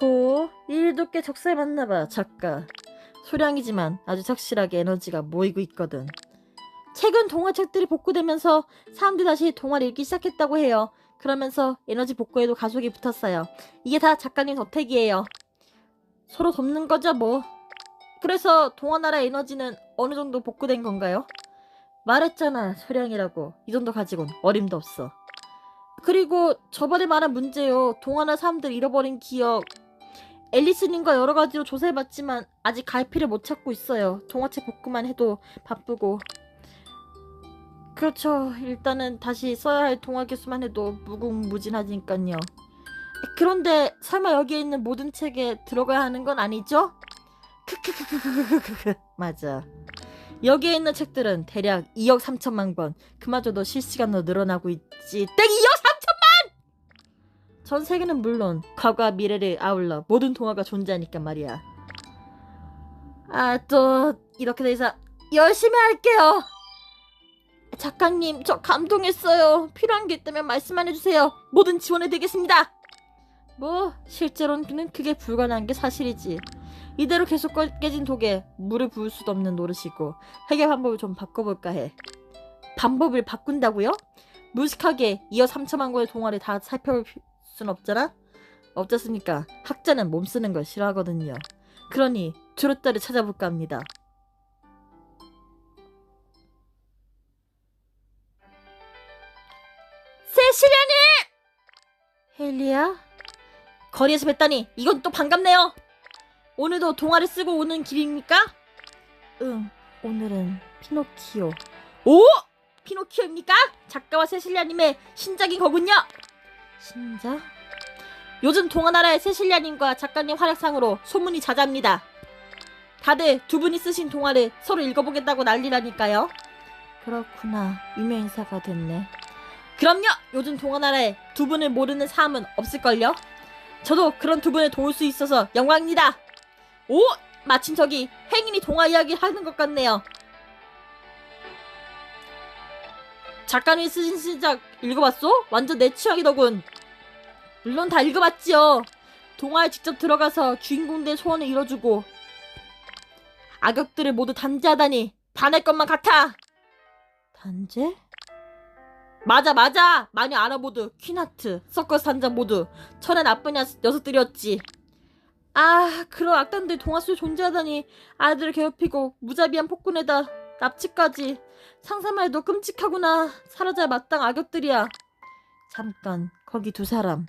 오호, 일도 꽤 적세 맞나봐, 작가. 소량이지만 아주 착실하게 에너지가 모이고 있거든. 최근 동화책들이 복구되면서 사람들이 다시 동화를 읽기 시작했다고 해요. 그러면서 에너지 복구에도 가속이 붙었어요. 이게 다 작가님 덕택이에요. 서로 돕는 거죠, 뭐. 그래서 동화나라 에너지는 어느 정도 복구된 건가요? 말했잖아, 소량이라고. 이 정도 가지고는 어림도 없어. 그리고 저번에 말한 문제요. 동화나 사람들 잃어버린 기억. 앨리스님과 여러 가지로 조사해봤지만 아직 갈피를 못 찾고 있어요. 동화책 복구만 해도 바쁘고. 그렇죠. 일단은 다시 써야 할 동화 개수만 해도 무궁무진하니까요. 그런데 설마 여기에 있는 모든 책에 들어가야 하는 건 아니죠? 크크크크크크크 맞아. 여기에 있는 책들은 대략 2억 3천만 권. 그마저도 실시간으로 늘어나고 있지. 땡 2억 전 세계는 물론 과거와 미래를 아울러 모든 동화가 존재하니까 말이야. 아, 또 이렇게 돼서 열심히 할게요. 작가님, 저 감동했어요. 필요한 게 있다면 말씀만 해주세요. 뭐든 지원해 드리겠습니다. 뭐 실제로는 그게 불가능한 게 사실이지. 이대로 계속 꺼- 깨진 독에 물을 부을 수도 없는 노릇이고 해결 방법을 좀 바꿔볼까 해. 방법을 바꾼다고요? 무식하게 2억 3천만 권의 동화를 다 살펴볼 피- 순 없잖아? 어떻습니까? 학자는 몸 쓰는 걸 싫어하거든요. 그러니 트로트를 찾아볼까 합니다. 세시련이! 헬리야? 거리에서 뵀다니 이건 또 반갑네요. 오늘도 동화를 쓰고 오는 길입니까? 응, 오늘은 피노키오. 오! 피노키오입니까? 작가와 세실리아님의 신작인 거군요. 신작? 요즘 동화나라의 세실리아님과 작가님 활약상으로 소문이 자자합니다. 다들 두 분이 쓰신 동화를 서로 읽어보겠다고 난리라니까요. 그렇구나. 유명 인사가 됐네. 그럼요. 요즘 동화나라에 두 분을 모르는 사람은 없을걸요. 저도 그런 두 분을 도울 수 있어서 영광입니다. 오! 마침 저기 행인이 동화 이야기를 하는 것 같네요. 작가님이 쓰신 신작 읽어봤어? 완전 내 취향이더군. 물론 다 읽어봤지요. 동화에 직접 들어가서 주인공들의 소원을 이뤄주고 악역들을 모두 단죄하다니 반할 것만 같아. 단죄? 맞아 맞아 알아 모두 퀸하트 서커스 단장 모두 천의 나쁜 녀- 녀석들이었지 아 그런 악당들 동화 속에 존재하다니 아이들을 괴롭히고 무자비한 폭군에다 납치까지. 상상만 해도 끔찍하구나. 사라져야 마땅 악역들이야. 잠깐 거기 두 사람.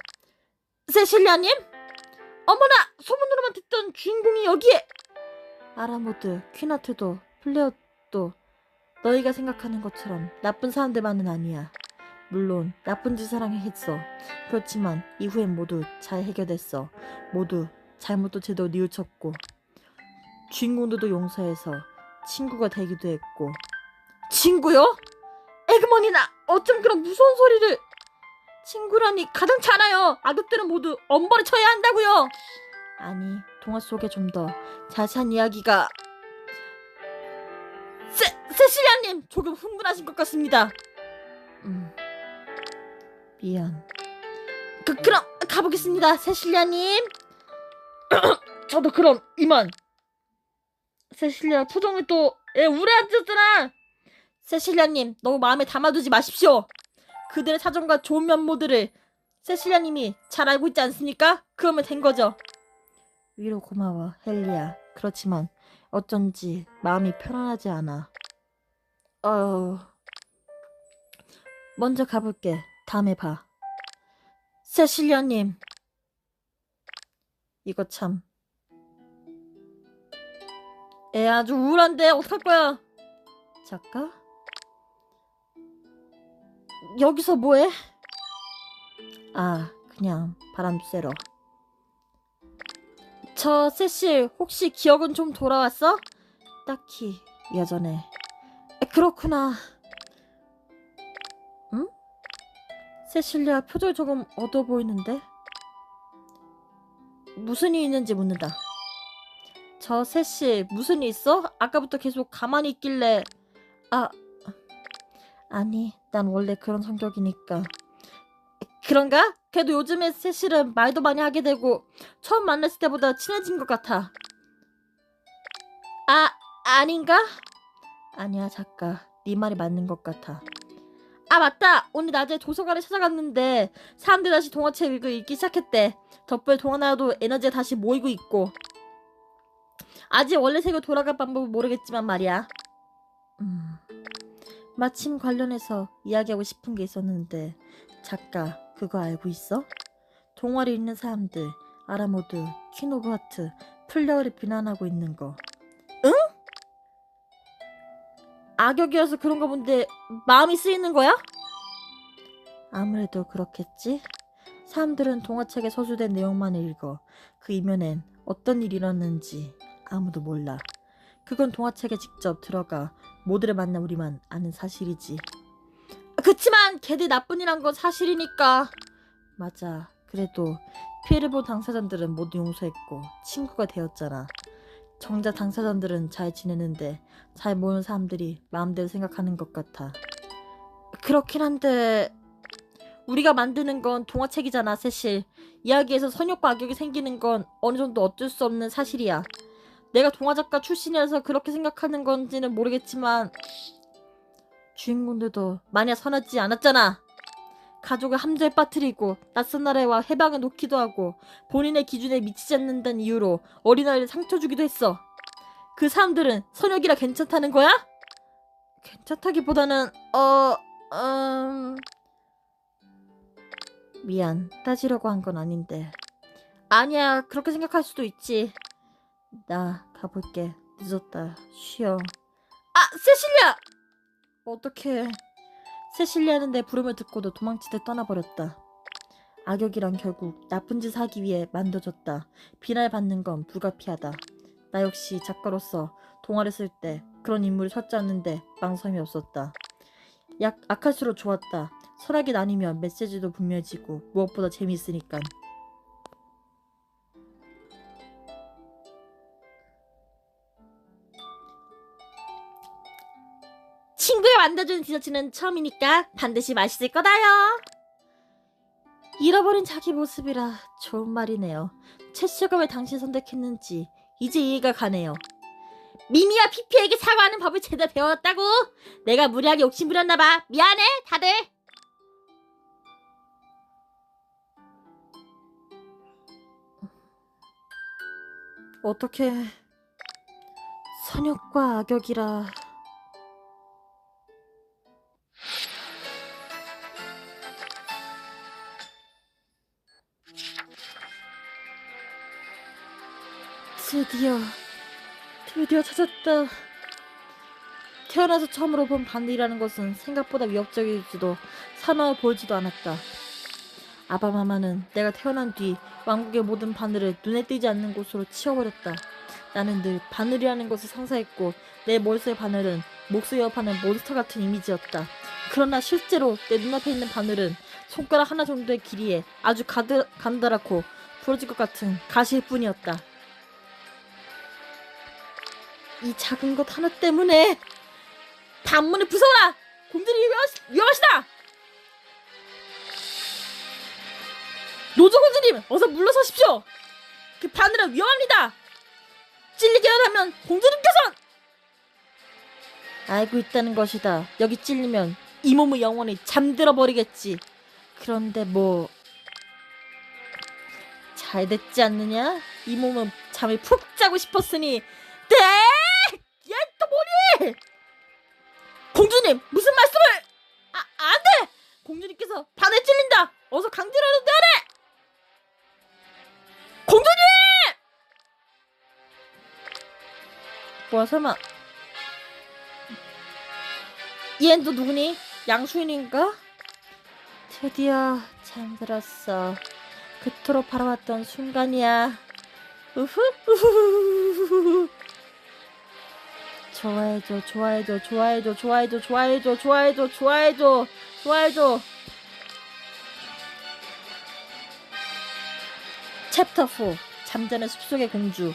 세실리아님? 어머나 소문으로만 듣던 주인공이 여기에! 아라모드 퀸하트도 플레어도 너희가 생각하는 것처럼 나쁜 사람들만은 아니야. 물론 나쁜 짓을 하긴 했어. 그렇지만 이후엔 모두 잘 해결됐어. 모두 잘못도 제대로 뉘우쳤고. 주인공들도 용서해서 친구가 되기도 했고. 친구요? 에그머니나 어쩜 그런 무서운 소리를. 친구라니 가당치 않아요. 악역들은 모두 엄벌에 쳐야 한다고요. 아니 동화 속에 좀 더 자세한 이야기가. 세, 세실리아님 조금 흥분하신 것 같습니다. 음. 미안. 그, 그럼 가보겠습니다 세실리아님. 저도 그럼 이만 세실리아 표정을 또 예, 우울해하셨잖아! 세실리아님 너무 마음에 담아두지 마십시오. 그들의 사정과 좋은 면모들을 세실리아님이 잘 알고 있지 않습니까? 그러면 된 거죠. 위로 고마워 헬리야. 그렇지만 어쩐지 마음이 편안하지 않아. 어... 먼저 가볼게. 다음에 봐. 세실리아님. 이거 참. 애 아주 우울한데 어떡할 거야? 작가? 여기서 뭐해? 아, 그냥 바람 쐬러. 저 세실 혹시 기억은 좀 돌아왔어? 딱히 예전에. 그렇구나. 응? 세실리아 표정이 조금 어두워 보이는데? 무슨 일 있는지 묻는다. 저 셋이 무슨 일 있어? 아까부터 계속 가만히 있길래 아 아니 난 원래 그런 성격이니까 그런가? 그래도 요즘에 세실은 말도 많이 하게 되고 처음 만났을 때보다 친해진 것 같아. 아, 아닌가? 아니야, 작가. 네 말이 맞는 것 같아. 아, 맞다. 오늘 낮에 도서관에 찾아갔는데 사람들 다시 동화책을 읽기 시작했대. 덕분에 동화나라도 에너지가 다시 모이고 있고. 아직 원래 색으로 돌아갈 방법은 모르겠지만 말이야. 음, 마침 관련해서 이야기하고 싶은 게 있었는데 작가 그거 알고 있어? 동화를 읽는 사람들 아라모드, 퀸오브하트, 플레어를 비난하고 있는 거. 응? 악역이어서 그런가 본데 마음이 쓰이는 거야? 아무래도 그렇겠지. 사람들은 동화책에 서술된 내용만 읽어. 그 이면엔 어떤 일이 일어났는지 아무도 몰라. 그건 동화책에 직접 들어가 모두를 만나 우리만 아는 사실이지. 그치만 걔들 나쁜이란 건 사실이니까. 맞아. 그래도 피해를 본 당사자들은 모두 용서했고 친구가 되었잖아. 정작 당사자들은 잘 지내는데 잘 모르는 사람들이 마음대로 생각하는 것 같아. 그렇긴 한데 우리가 만드는 건 동화책이잖아, 세실. 이야기에서 선역과 악역이 생기는 건 어느 정도 어쩔 수 없는 사실이야. 내가 동화작가 출신이라서 그렇게 생각하는 건지는 모르겠지만 주인공들도 마냥 선하지 않았잖아. 가족을 함정에 빠뜨리고 낯선 나라와 해방에 놓기도 하고 본인의 기준에 미치지 않는다는 이유로 어린아이를 상처 주기도 했어. 그 사람들은 선역이라 괜찮다는 거야? 괜찮다기보다는 어... 음... 미안 따지려고 한 건 아닌데 아니야 그렇게 생각할 수도 있지 나 가볼게. 늦었다. 쉬어. 아 세실리아 어떡해. 세실리아는 내 부름을 듣고도 도망치듯 떠나버렸다. 악역이란 결국 나쁜 짓 하기 위해 만들어졌다. 비난받는 건 불가피하다. 나 역시 작가로서 동화를 쓸 때 그런 인물을 찾지 않는데 망설임이 없었다. 약 악할수록 좋았다. 설악이 나뉘면 메시지도 분명해지고 무엇보다 재미있으니깐 친구가 만들어준 디저트는 처음이니까 반드시 맛있을 거다요. 잃어버린 자기 모습이라 좋은 말이네요. 채쇼가 왜 당신 선택했는지 이제 이해가 가네요. 미미와 피피에게 사과하는 법을 제대로 배웠다고? 내가 무리하게 욕심 부렸나봐. 미안해, 다들. 어떻게 선역과 악역이라 드디어 드디어 찾았다 태어나서 처음으로 본 바늘이라는 것은 생각보다 위협적이지도 사나워 보이지도 않았다 아바마마는 내가 태어난 뒤 왕국의 모든 바늘을 눈에 띄지 않는 곳으로 치워버렸다. 나는 늘 바늘이라는 것을 상상했고 내 머릿속의 바늘은 목숨 위협하는 몬스터 같은 이미지였다. 그러나 실제로 내 눈앞에 있는 바늘은 손가락 하나 정도의 길이에 아주 가드, 간다랗고 부러질 것 같은 가시일 뿐이었다. 이 작은 것 하나 때문에 단문을 부숴라! 곰들이 위험, 위험하 시다! 노조 공주님 어서 물러서십시오. 그 바늘은 위험합니다. 찔리기만 하면 공주님께선 알고 있다는 것이다. 여기 찔리면 이 몸의 영혼이 잠들어 버리겠지. 그런데 뭐 잘 됐지 않느냐? 이 몸은 잠을 푹 자고 싶었으니 네! 뭐니? 공주님 무슨 말씀을? 아 안돼! 공주님께서 바늘 찔린다. 어서 강제로는 내래! 공주님! 뭐야 설마 얘는 또 누구니? 양수인인가? 드디어 잠들었어 그토록 바라봤던 순간이야 우후 우후후후후 좋아해줘 좋아해줘 좋아해줘 좋아해줘 좋아해줘 좋아해줘 좋아해줘 좋아해줘. 챕터 4 잠자는 숲속의 공주